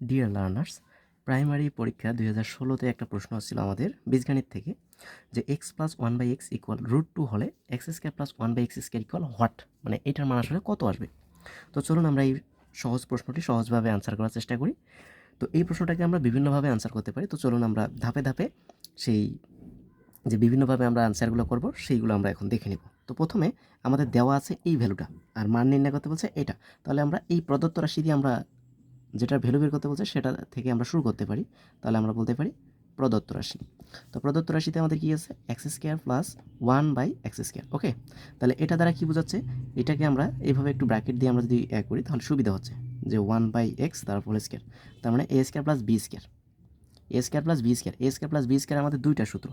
Dear learners primary পরীক্ষা দুই হাজার ষোলোতে একটা প্রশ্ন ছিল আমাদের বীজগণিত থেকে যে x plus one by x equal root two হলে x square plus one by x square equal what মানে এটার মান আসলে কত আসবে? তো চলুন আমরা এই সহজ প্রশ্নটি সহজভাবে আনসার করার চেষ্টা করি। তো এই প্রশ্নটাকে আমরা বিভিন্নভাবে আনসার করতে পারি। তো চলুন আমরা ধাপে ধাপে সেই যে বিভিন্নভাবে আমরা আনসারগুলো করব, সেইগুলো আমরা এখন দেখে নিব। তো প্রথমে আমাদের দেওয়া আছে এই ভ্যালুটা আর মান নির্ণয় করতে বলছে এটা। তাহলে আমরা এই প্রদত্ত রাশি দিয়ে আমরা যেটা ভ্যালু বের করতে বলছে, সেটা থেকে আমরা শুরু করতে পারি। তাহলে আমরা বলতে পারি প্রদত্ত রাশি। তো প্রদত্ত রাশিতে আমাদের কী আছে? X square plus one by x square okay তাহলে এটা দ্বারা কী বোঝাচ্ছে? এটাকে আমরা এইভাবে একটু ব্র্যাকেট দিয়ে আমরা যদি এক করি, তাহলে সুবিধা হচ্ছে যে ওয়ান বাই এক্স তার তারপর স্কোয়ার তার মানে a square plus b square a square plus b square a square plus b square আমাদের দুইটা সূত্র।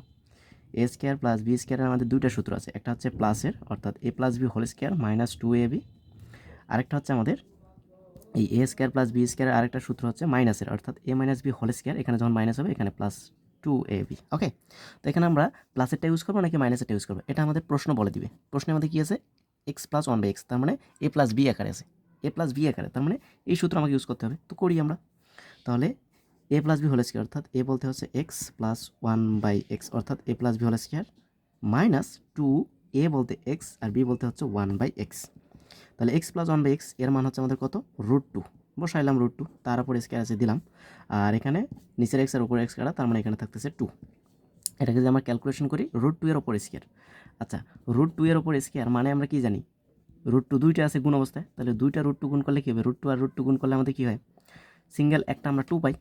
এ স্কোয়ার প্লাস বি স্কোয়ারের আমাদের দুইটা সূত্র আছে, একটা হচ্ছে প্লাসের অর্থাৎ a plus b whole square minus two a b আরেকটা হচ্ছে আমাদের এই a square plus b square আরেকটা সূত্র হচ্ছে মাইনাসের অর্থাৎ a minus b whole square এখানে যখন মাইনাস হবে, এখানে plus two a b okay তো এখানে আমরা প্লাসেরটা ইউজ করব নাকি মাইনাসেরটা ইউজ করব? এটা আমাদের প্রশ্ন বলে দিবে। প্রশ্নে আমাদের কী আছে? X plus one by x তার মানে এ প্লাস বি আকারে আছে। এ প্লাস বি আকারে, তার মানে এই সূত্র আমাকে ইউজ করতে হবে। তো করি আমরা। তাহলে a plus b whole square অর্থাৎ এ বলতে হচ্ছে x plus one by x অর্থাৎ a plus b whole square minus two a বলতে এক্স আর বি বলতে হচ্ছে ওয়ান বাই এক্স তাহলে এক্স প্লাস ওয়ান বাই এক্সের মান হচ্ছে আমাদের কত? রুট টু বসাইলাম রুট টু তার উপর স্কোয়ার আছে দিলাম। আর এখানে নিচের এক্স আর উপর এক্স কাটা, তার মানে এখানে থাকতেছে টু এটাকে যদি আমরা ক্যালকুলেশন করি রুট টু এর ওপর স্কোয়ার আচ্ছা রুট টু এর ওপর স্কোয়ার মানে আমরা কি জানি? রুট টু দুইটা আছে গুণ অবস্থায়, তাহলে দুইটা রুট টু গুণ করলে কী হবে? রুট টু আর রুট টু গুণ করলে আমাদের কী হয়? সিঙ্গেল একটা আমরা টু পাই।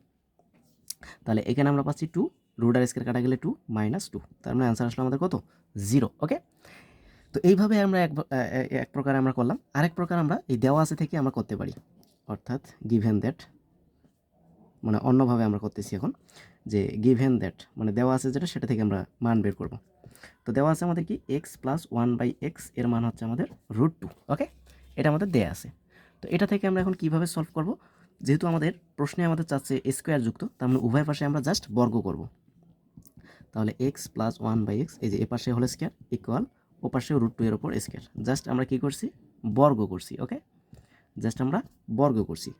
তাহলে এখানে আমরা পাচ্ছি টু রুট আর স্কোয়ার কাটা গেলে টু মাইনাস টু তার মানে অ্যান্সার আসলো আমাদের কত? জিরো ওকে তো এইভাবে আমরা এক এক প্রকার আমরা করলাম। আরেক প্রকার আমরা এই দেওয়া আছে থেকে আমরা করতে পারি। অর্থাৎ গিভেন দ্যাট মানে অন্যভাবে আমরা করতেছি এখন যে গিভেন দ্যাট মানে দেওয়া আছে যেটা, সেটা থেকে আমরা মান বের করব। তো দেওয়া আছে আমাদের কি? এক্স প্লাস ওয়ান বাই এক্সের মান হচ্ছে আমাদের রুট টু ওকে এটা আমাদের দেয়া আছে তো এটা থেকে আমরা এখন কীভাবে সলভ করব? যেহেতু আমাদের প্রশ্নে আমাদের চাচ্ছে স্কোয়ার যুক্ত তার মানে উভয় পাশে আমরা জাস্ট বর্গ করব। তাহলে x plus one by x এই যে এ পাশে হলো স্কোয়ার ইকুয়াল ও পাশে রুট টু এর ওপর স্কোয়ার জাস্ট আমরা কি করছি? বর্গ করছি ওকে জাস্ট আমরা বর্গ করছি।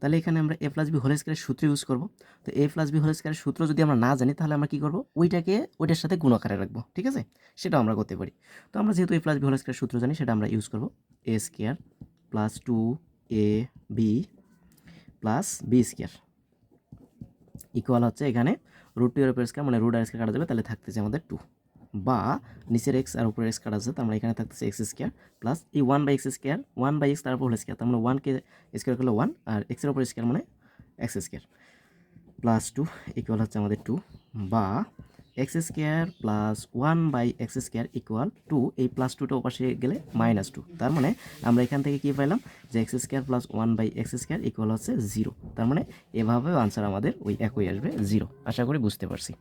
তাহলে এখানে আমরা এ প্লাস বি হোল স্কোয়ারের সূত্র ইউজ করব। তো এ প্লাস বি হোল স্কোয়ারের সূত্র যদি আমরা না জানি, তাহলে আমরা কি করব? ওইটাকে, ওইটার সাথে গুণ আকারে রাখব, ঠিক আছে? সেটাও আমরা করতে পারি। তো আমরা যেহেতু এ প্লাস বি হোল স্কোয়ারের সূত্র জানি, সেটা আমরা ইউজ করব a square plus two a b plus b square equal হচ্ছে এখানে রুট টু এর স্কোয়ার মানে রুট আর স্কোয়ার কাটা যাবে, তাহলে থাকতেছে আমাদের টু বা নিচের এক্স আর উপরে এক্স কাটা আছে, তার মানে এখানে থাকতেছে এক্স স্কোয়ার প্লাস এই one by x square one by x তারপর হোল স্কোয়ার তার মানে ওয়ানকে স্কোয়ার করলে ওয়ান আর এক্সের উপর স্কোয়ার মানে x square plus two equal হচ্ছে আমাদের টু বা x square plus one by x square equal two এই প্লাস টুটা ওপাশে গেলে মাইনাস টু তার মানে আমরা এখান থেকে কী পাইলাম যে x square plus one by x square equal হচ্ছে জিরো তার মানে এভাবেও আনসার আমাদের ওই একই আসবে জিরো আশা করি বুঝতে পারছি।